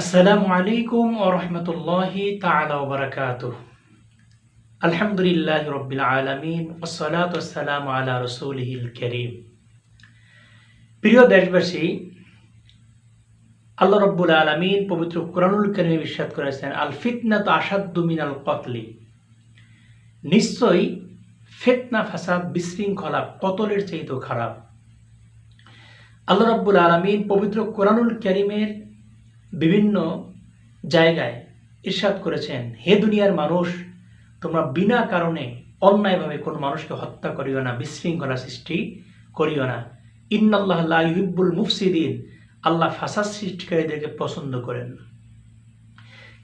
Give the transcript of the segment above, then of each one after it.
আসসালামু আলাইকুম ও রহমতুল্লাহি তাআলা আলহামদুলিল্লাহ রব্বিল আলামিন ওয়াসসালামু আলা রাসূলিহিল কারীম। প্রিয় দেশবাসী, আল্লাহ রব্বুল আলামিন পবিত্র কোরআনুল কারীমে ইরশাদ করেছেন আল ফিতনাতু আশাদ্দু মিনাল কতলি। নিশ্চয়ই ফিতনা, ফাসাদ, বিশৃঙ্খলা কতলের চাইতেও খারাপ। আল্লাহ রব্বুল আলামিন পবিত্র কোরআনুল কারীমের বিভিন্ন জায়গায় ইরশাদ করেছেন, হে দুনিয়ার মানুষ, তোমরা বিনা কারণে অন্যায়ভাবে কোনো মানুষকে হত্যা করিও না, বিশৃঙ্খলা সৃষ্টি করিও না। ইন্নাল্লাহ লা মুফসিদিন, আল্লাহ ফাসাদ সৃষ্টিকারীদেরকে পছন্দ করেন।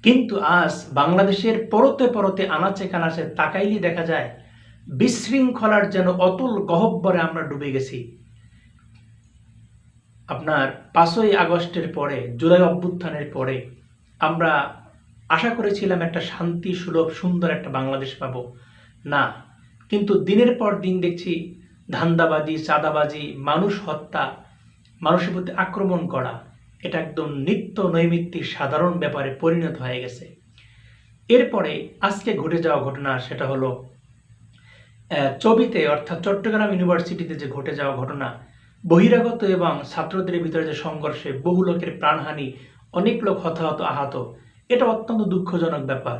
কিন্তু আজ বাংলাদেশের পরতে পরতে আনাচে কানাচে তাকাইলে দেখা যায়, বিশৃঙ্খলার যেন অতুল গহব্বরে আমরা ডুবে গেছি। আপনার পাঁচই আগস্টের পরে, জুলাই অভ্যুত্থানের পরে, আমরা আশা করেছিলাম একটা শান্তি, সুলভ, সুন্দর একটা বাংলাদেশ পাব। না, কিন্তু দিনের পর দিন দেখছি ধান্দাবাজি, চাঁদাবাজি, মানুষ হত্যা, মানুষের প্রতি আক্রমণ করা, এটা একদম নিত্য নৈমিত্তিক, সাধারণ ব্যাপারে পরিণত হয়ে গেছে। এরপরে আজকে ঘটে যাওয়া ঘটনা সেটা হলো চবিতে অর্থাৎ চট্টগ্রাম ইউনিভার্সিটিতে যে ঘটে যাওয়া ঘটনা বহিরাগত এবং ছাত্রদের ভিতরে যে সংঘর্ষে বহু লোকের প্রাণহানি, অনেক লোক হতাহত, আহত, এটা অত্যন্ত দুঃখজনক ব্যাপার।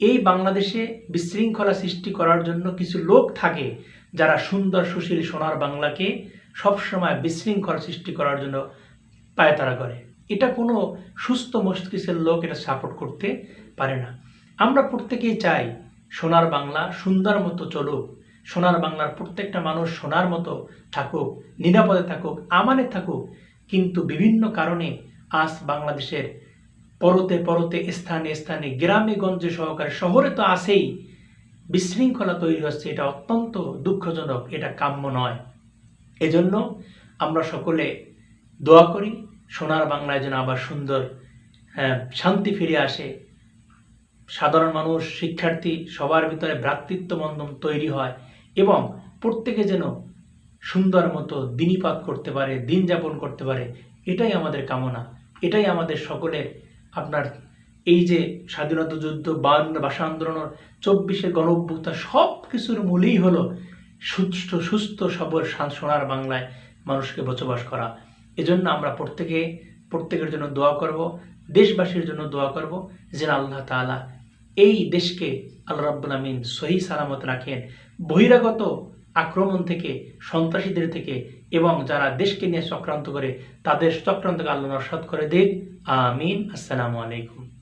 এই বাংলাদেশে বিশৃঙ্খলা সৃষ্টি করার জন্য কিছু লোক থাকে যারা সুন্দর, সুশীল, সোনার বাংলাকে সবসময় বিশৃঙ্খলা সৃষ্টি করার জন্য পায়তারা করে। এটা কোনো সুস্থ মস্তিষ্কের লোক এটা সাপোর্ট করতে পারে না। আমরা প্রত্যেকেই চাই সোনার বাংলা সুন্দর মতো চলুক। সোনার বাংলার প্রত্যেকটা মানুষ সোনার মতো থাকুক নিরাপদে থাকুক আমানে থাকুক কিন্তু বিভিন্ন কারণে আজ বাংলাদেশের পরতে পরতে স্থানে স্থানে গ্রামে গঞ্জে সহকারে শহরে তো আসেই বিশৃঙ্খলা তৈরি হচ্ছে। এটা অত্যন্ত দুঃখজনক এটা কাম্য নয়। এজন্য আমরা সকলে দোয়া করি সোনার বাংলায় যেন আবার সুন্দর হ্যাঁ, শান্তি ফিরে আসে। সাধারণ মানুষ শিক্ষার্থী সবার ভিতরে ভ্রাতৃত্ব বন্ধন তৈরি হয়। এবং প্রত্যেকে যেন সুন্দর মতো দিনীপাত করতে পারে দিন যাপন করতে পারে, এটাই আমাদের কামনা। এটাই আমাদের সকলের আপনার এই যে স্বাধীনতা যুদ্ধ বায়ান্ন ভাষা আন্দোলন চব্বিশের গণ সব কিছুর মূলেই হলো সুস্থ সুস্থ, সবল সোনার বাংলায় মানুষকে বসবাস করা। এজন্য আমরা প্রত্যেকে, প্রত্যেকের জন্য দোয়া করব, দেশবাসীর জন্য দোয়া করব, যেন আল্লাহ তাআলা এই দেশকে আল্লাহ রাব্বুল আমিন সহি সালামত রাখেন। বহিরাগত আক্রমণ থেকে, সন্ত্রাসীদের থেকে এবং যারা দেশকে নিয়ে চক্রান্ত করে, তাদের চক্রান্তকে আল্লাহ নস্বাত করে দিক আমিন। আসসালামু আলাইকুম।